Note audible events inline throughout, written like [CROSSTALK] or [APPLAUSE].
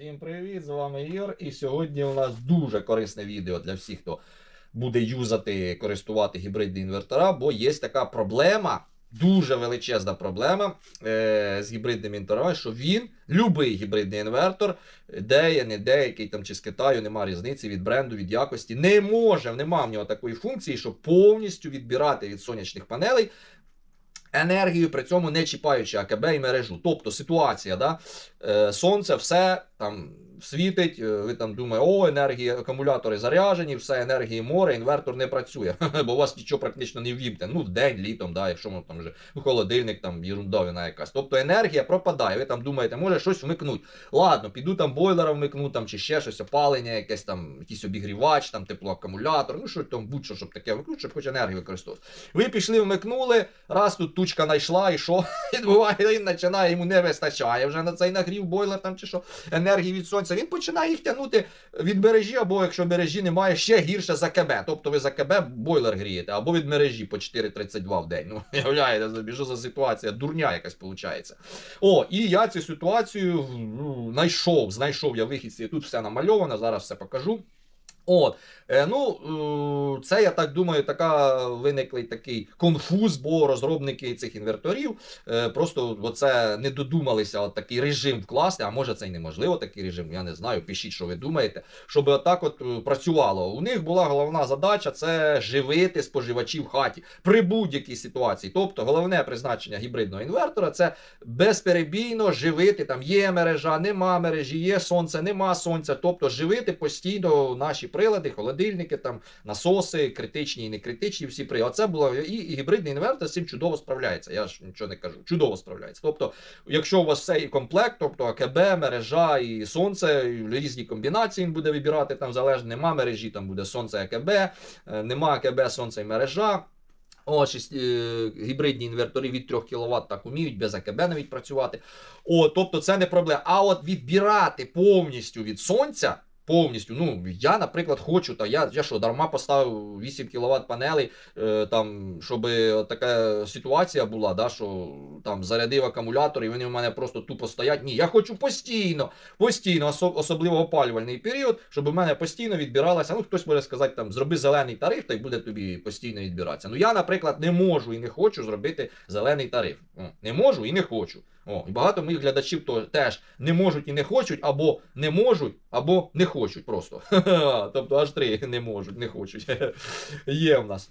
Всім привіт! З вами Ігор. І сьогодні у нас дуже корисне відео для всіх, хто буде юзати, користувати гібридні інвертора, бо є така проблема, дуже величезна проблема е, з гібридними інверторами, що він, любий гібридний інвертор, де є, не де, який там чи з Китаю, нема різниці від бренду, від якості, не може, нема в нього такої функції, щоб повністю відбирати від сонячних панелей. Енергію при цьому не чіпаючи АКБ і мережу. Тобто ситуація, да? е, сонце, все там світить, е, ви там думаєте, о, енергії, акумулятори заряджені, все енергії море, інвертор не працює, [LAUGHS] бо у вас нічого практично не ввімкне. Ну, вдень, літом, да, якщо там вже холодильник, там ерундовина якась. Тобто енергія пропадає. Ви там думаєте, може щось вмикнуть. Ладно, піду там бойлера вмикну, там чи ще щось, опалення, якесь там, якийсь обігрівач, там теплоакумулятор, ну що там будь-що, щоб таке вмикнути, щоб хоч енергію використовувати. Ви пішли, вмикнули, раз тут тучка знайшла, і що [LAUGHS] відбуває, він починає, йому не вистачає вже на цей нагрів бойлер там чи що енергії від сонця. Він починає їх тягнути від мережі, або якщо мережі немає, ще гірше за КБ. Тобто ви за КБ бойлер грієте, або від мережі по 4,32 в день. Ну, [LAUGHS] уявляєте собі, що за ситуація, дурня якась виходить. О, і я цю ситуацію ну, знайшов, знайшов я вихід. з цієї- Тут все намальовано, зараз все покажу. От, е, ну, е, це я так думаю, така виниклий такий конфуз, бо розробники цих інверторів е, просто оце не додумалися от такий режим вкласти. А може це й неможливо такий режим, я не знаю. Пишіть, що ви думаєте, щоб отак от працювало. У них була головна задача це живити споживачів в хаті при будь-якій ситуації. Тобто, головне призначення гібридного інвертора це безперебійно живити. Там є мережа, нема мережі, є сонце, нема сонця. Тобто живити постійно наші прилади, холодильники, там насоси, критичні і не критичні, всі прилади. Це було і, і гібридний інвертор з цим чудово справляється. Я ж нічого не кажу. Чудово справляється. Тобто, якщо у вас все і комплект, тобто АКБ, мережа і сонце, і різні комбінації він буде вибирати там залежно, нема мережі, там буде сонце АКБ, е, нема АКБ, сонце і мережа. О, шість, е, гібридні інвертори від 3 кВт так уміють, без АКБ навіть працювати. О, тобто це не проблема. А от відбирати повністю від сонця. Повністю, ну я, наприклад, хочу, та я, я що, дарма поставив 8 кВт панелей, е, там, щоб така ситуація була, да, що там зарядив акумулятор, і вони в мене просто тупо стоять. Ні, я хочу постійно, постійно, осо- особливо опалювальний період, щоб у мене постійно відбиралася. Ну, хтось може сказати, там, зроби зелений тариф, та й буде тобі постійно відбиратися. Ну я, наприклад, не можу і не хочу зробити зелений тариф. Не можу і не хочу. О, і багато моїх глядачів то теж не можуть і не хочуть, або не можуть, або не хочуть просто. [LAUGHS] Тобто аж три не можуть, не хочуть. [LAUGHS] Є в нас.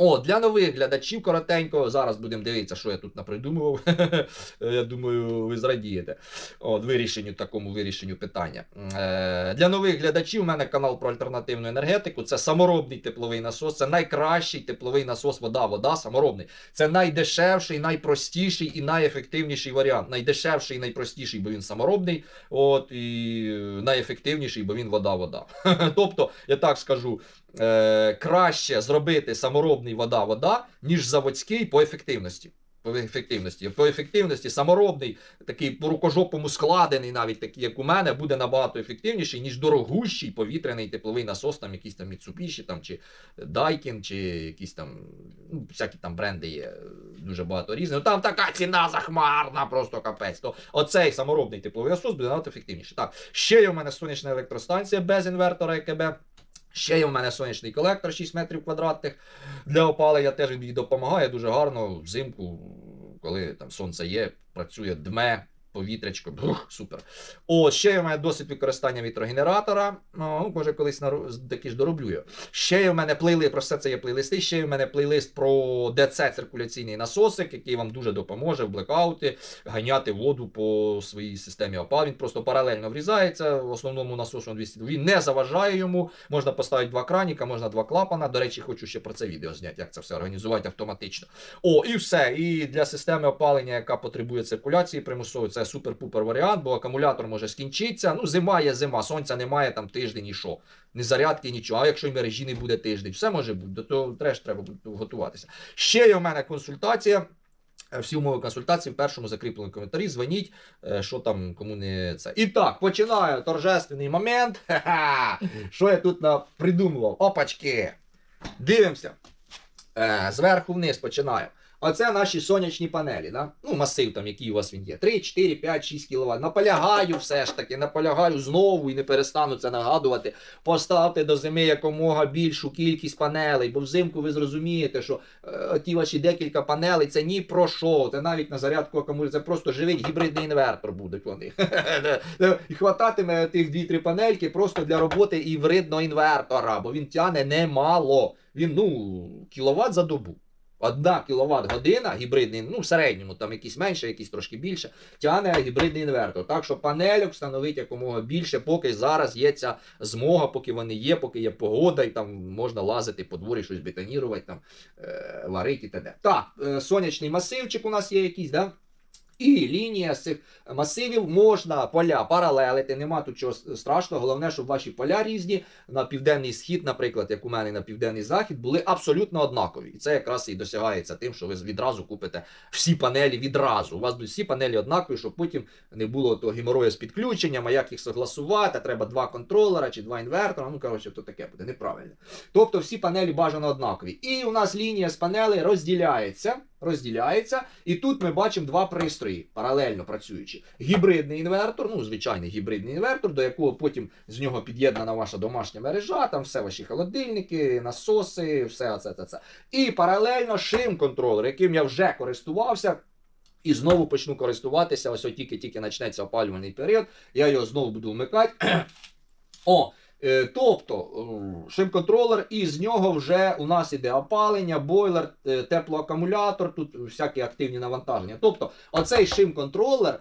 О, для нових глядачів коротенько. Зараз будемо дивитися, що я тут напридумував. [LAUGHS] я думаю, ви зрадієте. От, вирішенню такому вирішенню питання. Е, для нових глядачів у мене канал про альтернативну енергетику. Це саморобний тепловий насос. Це найкращий тепловий насос вода, вода саморобний. Це найдешевший, найпростіший і найефективніший варіант. Найдешевший найпростіший, бо він саморобний. От і найефективніший, бо він вода, вода. [LAUGHS] тобто, я так скажу, е, краще зробити саморобний вода, вода, ніж заводський по ефективності. По ефективності. По ефективності саморобний, такий по рукожопому складений, навіть такий, як у мене, буде набагато ефективніший, ніж дорогущий повітряний тепловий насос, там якісь там Mitsubishi, там, чи Daikin, чи якісь там, ну, всякі там бренди є, дуже багато різних. Ну, там така ціна захмарна, просто капець. То оцей саморобний тепловий насос буде набагато ефективніший. Так, ще є у мене сонячна електростанція без інвертора ЕКБ. Ще є в мене сонячний колектор 6 метрів квадратних для опалення. Теж він допомагає дуже гарно взимку, коли там сонце є, працює дме. Повітрячко, бух, супер. О, ще в мене досвід використання вітрогенератора. Ну, може, колись нару... такі ж дороблю я. Ще є в мене плейлист, про все це є плейлисти. Ще є в мене плейлист про ДЦ циркуляційний насосик, який вам дуже допоможе в блекаути ганяти воду по своїй системі опал. Він просто паралельно врізається. В основному насосу 200. Він не заважає йому. Можна поставити два краніка, можна два клапана. До речі, хочу ще про це відео зняти, як це все організувати автоматично. О, і все. І для системи опалення, яка потребує циркуляції примусової, це супер-пупер варіант, бо акумулятор може скінчитися. Ну, зима є зима, сонця немає там тиждень і що. Ні зарядки, нічого. А якщо мережі не буде тиждень, все може бути, того теж треба готуватися. Ще є в мене консультація. Е, Всі умови консультації в першому закріпленому коментарі. Дзвоніть, е, що там кому не це. І так, починаю торжественний момент. [LAUGHS] Ха-ха! Що я тут придумував? Опачки! Дивимося. Е, Зверху вниз починаю. Оце наші сонячні панелі. Да? Ну, масив там, який у вас він є. 3, 4, 5, 6 кВт. Наполягаю все ж таки, наполягаю знову і не перестану це нагадувати. Поставте до зими якомога більшу кількість панелей, бо взимку ви зрозумієте, що е, ті ваші декілька панелей це ні про що. Це навіть на зарядку акумулятора, це просто живий гібридний інвертор будуть вони. [LAUGHS] І хвататиме тих 2-3 панельки просто для роботи гібридного інвертора, бо він тяне немало. Він ну, кіловат за добу. Одна кіловат година гібридний, ну в середньому, там якісь менше, якісь трошки більше, тягне гібридний інвертор. Так що панельок встановити якомога більше, поки зараз є ця змога, поки вони є, поки є погода, і там можна лазити по дворі, щось бетонірувати, там, е, варити і т.д. Так, е, сонячний масивчик у нас є якийсь, да? І лінія з цих масивів можна поля паралелити, нема тут чого страшного. Головне, щоб ваші поля різні на південний схід, наприклад, як у мене на південний захід, були абсолютно однакові. І це якраз і досягається тим, що ви відразу купите всі панелі відразу. У вас будуть всі панелі однакові, щоб потім не було того геморою з підключенням, а як їх согласувати, треба два контролера чи два інвертора. Ну, коротше, то таке буде неправильно. Тобто всі панелі бажано однакові. І у нас лінія з панелей розділяється. Розділяється, і тут ми бачимо два пристрої паралельно працюючі. Гібридний інвертор, ну звичайний гібридний інвертор, до якого потім з нього під'єднана ваша домашня мережа, там все ваші холодильники, насоси, все це, це, це. І паралельно шим-контролер, яким я вже користувався. І знову почну користуватися. Ось тільки-тільки почнеться опалювальний період. Я його знову буду вмикати. [CLEARS THROAT] О, Тобто е, шим-контролер, і з нього вже у нас іде опалення, бойлер, е, теплоакумулятор, тут всякі активні навантаження. Тобто, оцей шим-контролер,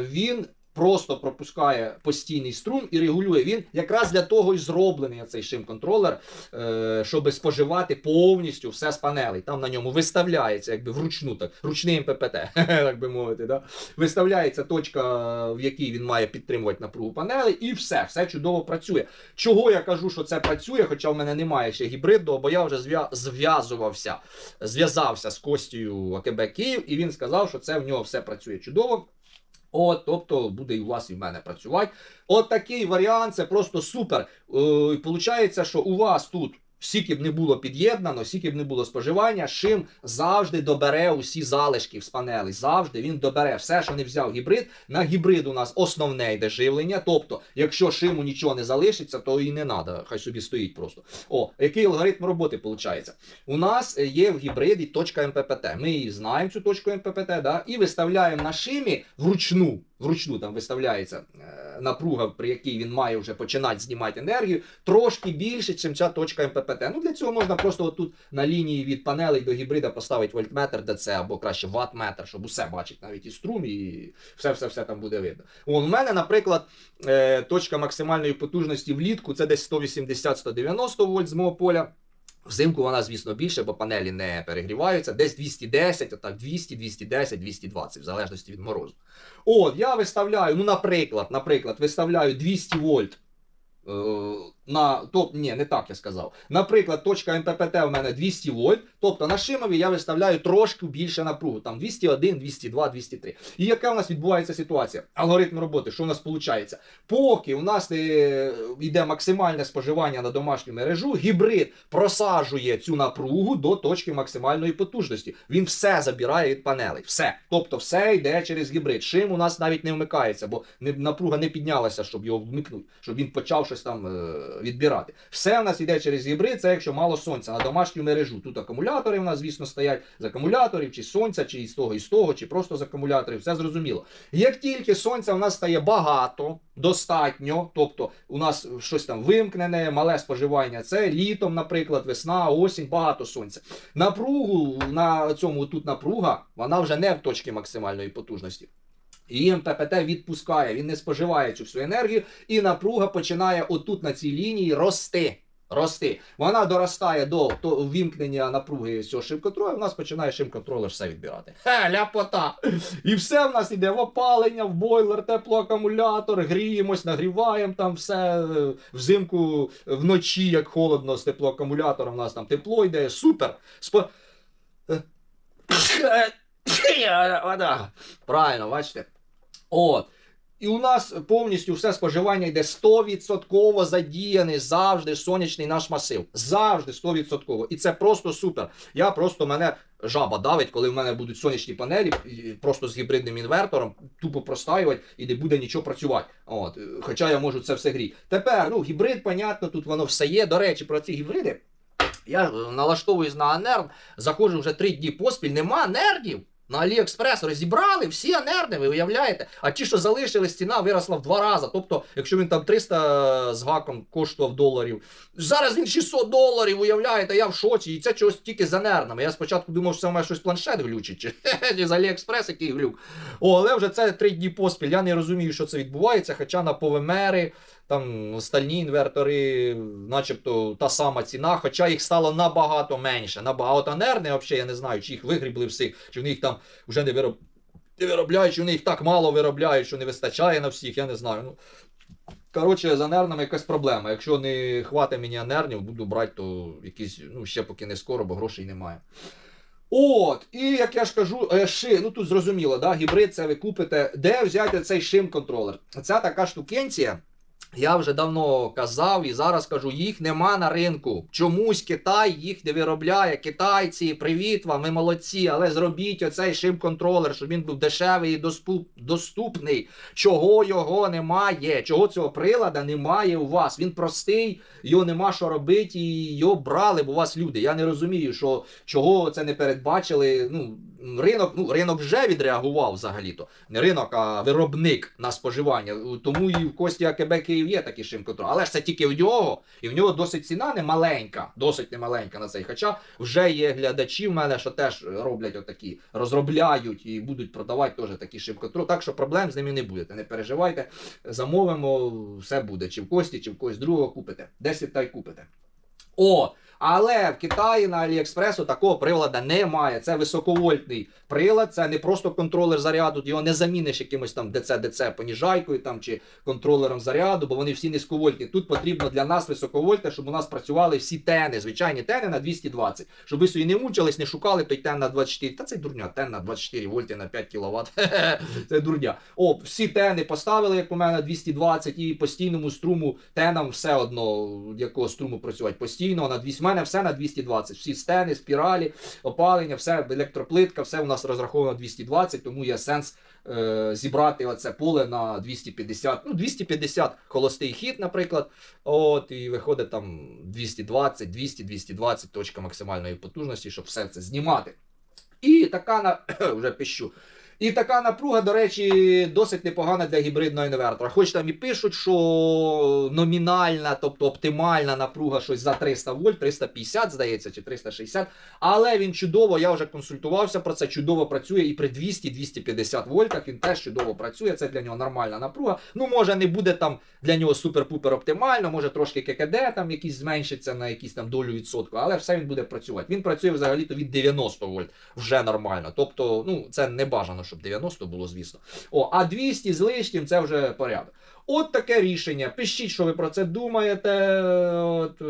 він просто пропускає постійний струм і регулює. Він якраз для того і зроблений цей шим-контролер, щоб споживати повністю все з панелей. Там на ньому виставляється, якби вручну так, ручний МППТ, [LAUGHS] так би мовити. Да? Виставляється точка, в якій він має підтримувати напругу панелей, і все, все чудово працює. Чого я кажу, що це працює, хоча в мене немає ще гібридного, бо я вже зв'язувався, зв'язався з Костю АКБ Київ, і він сказав, що це в нього все працює чудово. От, тобто буде і у вас, і в мене працювати. От такий варіант, це просто супер. Е, Получається, що у вас тут Скільки б не було під'єднано, скільки б не було споживання, шим завжди добере усі залишки з панелей. Завжди він добере все, що не взяв гібрид. На гібрид у нас основне йде живлення. Тобто, якщо шиму нічого не залишиться, то і не треба. Хай собі стоїть просто. О, який алгоритм роботи виходить? У нас є в гібриді точка МППТ. Ми її знаємо, цю точку МППТ, да, і виставляємо на шимі вручну. Вручну там виставляється е, напруга, при якій він має вже починати знімати енергію, трошки більше, ніж ця точка МППТ. Ну Для цього можна просто отут на лінії від панелей до гібрида поставити вольтметр ДЦ або краще ватметр, щоб усе бачить, навіть і струм, і все-все-все там буде видно. У мене, наприклад, е, точка максимальної потужності влітку це десь 180-190 вольт з мого поля. Взимку вона, звісно, більше, бо панелі не перегріваються. Десь 210, отак 200, 210, 220, в залежності від морозу. От, я виставляю, ну, наприклад, наприклад, виставляю 200 вольт. Е, на топ, ні, не так я сказав. Наприклад, точка МППТ у мене 200 вольт. Тобто на шимові я виставляю трошки більше напругу, там 201, 202, 203. І яка у нас відбувається ситуація? Алгоритм роботи, що у нас виходить? Поки у нас е, йде максимальне споживання на домашню мережу, гібрид просаджує цю напругу до точки максимальної потужності. Він все забирає від панелей. Все. Тобто, все йде через гібрид. Шим у нас навіть не вмикається, бо напруга не піднялася, щоб його вмикнути, щоб він почав щось там. Відбирати. Все в нас йде через гібрид, це якщо мало сонця на домашню мережу. Тут акумулятори в нас, звісно, стоять з акумуляторів, чи сонця, чи з того, і з того, чи просто з акумуляторів. Все зрозуміло. Як тільки сонця в нас стає багато, достатньо, тобто у нас щось там вимкнене, мале споживання, це літом, наприклад, весна, осінь, багато сонця. Напругу на цьому тут напруга, вона вже не в точці максимальної потужності. І МППТ відпускає, він не споживає цю всю енергію, і напруга починає отут на цій лінії рости. Рости. Вона доростає до то, вімкнення напруги цього шимконтролю, у нас починає шимконтролер все відбирати. Хе, ляпота! І все в нас йде в опалення, в бойлер, теплоакумулятор, гріємось, нагріваємо там все взимку вночі, як холодно з теплоакумулятором, у нас там тепло йде. Супер! Спо... Правильно, бачите? От. І у нас повністю все споживання йде 100% задіяний завжди сонячний наш масив. Завжди 100%. І це просто супер. Я просто мене жаба давить, коли в мене будуть сонячні панелі, просто з гібридним інвертором, тупо простаювати і не буде нічого працювати. От, хоча я можу це все гріти. Тепер, ну, гібрид, понятно, тут воно все є. До речі, про ці гібриди. Я е, налаштовуюсь на анерн, заходжу вже три дні поспіль, нема нердів. На Аліекспрес розібрали всі анерни, ви уявляєте? А ті, що залишили, стіна виросла в два рази. Тобто, якщо він там 300 з гаком коштував доларів, зараз він 600 доларів, уявляєте, я в шоці. І це чогось тільки з анернами. Я спочатку думав, що це мене щось планшет глючить, чи, [LAUGHS] чи з Аліекспрес який глюк. О, але вже це три дні поспіль. Я не розумію, що це відбувається. Хоча на повемери, там стальні інвертори, начебто та сама ціна, хоча їх стало набагато менше. Набагато. А взагалі, я не знаю, чи їх вигрібли всіх, чи в них там вже не вироб... не виробляють, чи в них так мало виробляють, що не вистачає на всіх, я не знаю. Ну, Коротше, з анернами якась проблема. Якщо не хватить мені анернів, буду брати, то якісь, ну, ще поки не скоро, бо грошей немає. От, і як я ж кажу, е, ши, ну тут зрозуміло, да, гібрид це ви купите. Де взяти цей шим-контролер? Це така штукенція. Я вже давно казав і зараз кажу, їх нема на ринку. Чомусь Китай їх не виробляє. Китайці, привіт вам, ви молодці, але зробіть оцей шим-контролер, щоб він був дешевий і доступний. Чого його немає? Чого цього прилада немає у вас? Він простий, його нема що робити, і його брали б у вас люди. Я не розумію, що чого це не передбачили. Ну, ринок, ну, ринок вже відреагував взагалі-то. Не ринок, а виробник на споживання. Тому і в Кості АКБ Київ є такий шим-контроль. Але ж це тільки в нього, і в нього досить ціна немаленька, досить немаленька на цей. Хоча вже є глядачі в мене, що теж роблять отакі, розробляють і будуть продавати теж такі шим-контроль. Так що проблем з ними не буде. Не переживайте, замовимо, все буде. Чи в Кості, чи в когось другого купите. 10 та й купите. О! Але в Китаї на Аліекспресу такого приладу немає. Це високовольтний прилад, це не просто контролер заряду, його не заміниш якимось там ДЦ-ДЦ поніжайкою там, чи контролером заряду, бо вони всі низьковольтні. Тут потрібно для нас високовольтне, щоб у нас працювали всі тени, звичайні тени на 220. Щоб ви собі не мучились, не шукали той тен на 24. Та це дурня, тен на 24 вольти на 5 кВт. [LAUGHS] це дурня. О, всі тени поставили, як у мене, на 220 і постійному струму тенам все одно, якого струму працювати постійно. На 200. Мене все на 220. Всі стени, спіралі, опалення, все, електроплитка, все у нас розраховано 220, тому є сенс е, зібрати оце поле на 250. Ну, 250 холостий хід, наприклад. От, і виходить там 220, 200, 220 точка максимальної потужності, щоб все це знімати. І така на [CLEARS THROAT] вже пищу. І така напруга, до речі, досить непогана для гібридного інвертора. Хоч там і пишуть, що номінальна, тобто оптимальна напруга щось за 300 вольт, 350, здається, чи 360. Але він чудово, я вже консультувався про це, чудово працює і при 200-250 вольтах він теж чудово працює. Це для нього нормальна напруга. Ну, може, не буде там для нього супер-пупер оптимально, може трошки ККД там якийсь зменшиться на якісь там долю відсотку, але все він буде працювати. Він працює взагалі-то від 90 вольт вже нормально. Тобто, ну, це не бажано, щоб 90 було, звісно. О, а 200 з лишнім це вже порядок. От таке рішення. Пишіть, що ви про це думаєте. От, е,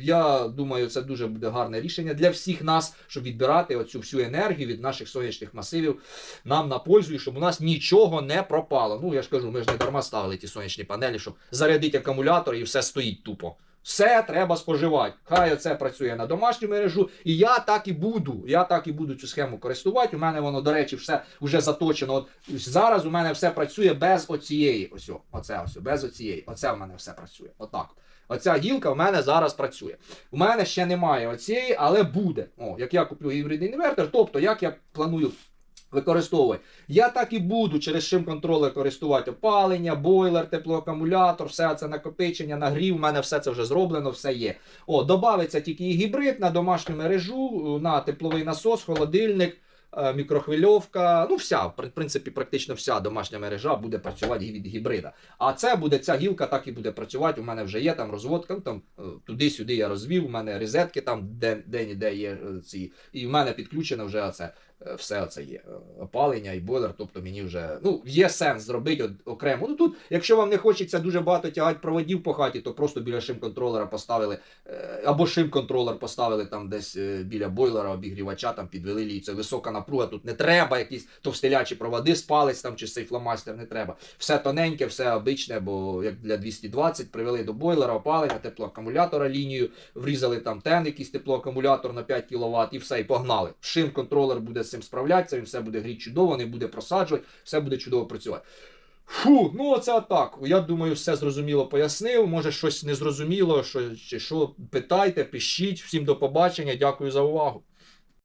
я думаю, це дуже буде гарне рішення для всіх нас, щоб відбирати оцю всю енергію від наших сонячних масивів нам на пользу, і щоб у нас нічого не пропало. Ну, я ж кажу, ми ж не дарма ставили ті сонячні панелі, щоб зарядити акумулятор і все стоїть тупо. Все треба споживати. Хай оце працює на домашню мережу. І я так і буду. Я так і буду цю схему користувати. У мене воно, до речі, все вже заточено. От зараз у мене все працює без оцієї. Ось, оце ось, без оцієї. Оце в мене все працює. Отак. Оця гілка в мене зараз працює. У мене ще немає оцієї, але буде. О, як я куплю гібридний інвертор, тобто як я планую використовувати. Я так і буду через шим контролер користувати опалення, бойлер, теплоакумулятор, все це накопичення, нагрів. У мене все це вже зроблено, все є. О, додається тільки і гібрид на домашню мережу, на тепловий насос, холодильник. е, Мікрохвильовка, ну вся, в принципі, практично вся домашня мережа буде працювати від гібрида. А це буде ця гілка, так і буде працювати. У мене вже є там розводка, ну, там е, туди-сюди я розвів. У мене розетки там де, де ніде є е, ці. І в мене підключено вже це все це є. Е, Опалення і бойлер. Тобто мені вже ну, є сенс зробити окремо. Ну тут, якщо вам не хочеться дуже багато тягати проводів по хаті, то просто біля шим-контролера поставили е, або шим-контролер поставили там десь е, біля бойлера, обігрівача, там підвели лій. Це висока напруга. Тут не треба якісь товстелячі проводи з палець там чи цей фломастер, не треба. Все тоненьке, все обичне, бо як для 220 привели до бойлера, опалення, теплоакумулятора лінію, врізали там тен, якийсь теплоакумулятор на 5 кВт і все, і погнали. Шим контролер буде цим справлятися, він все буде гріти чудово, не буде просаджувати, все буде чудово працювати. Фу, ну оце так. Я думаю, все зрозуміло пояснив. Може, щось незрозуміло, що, чи що, питайте, пишіть. Всім до побачення. Дякую за увагу.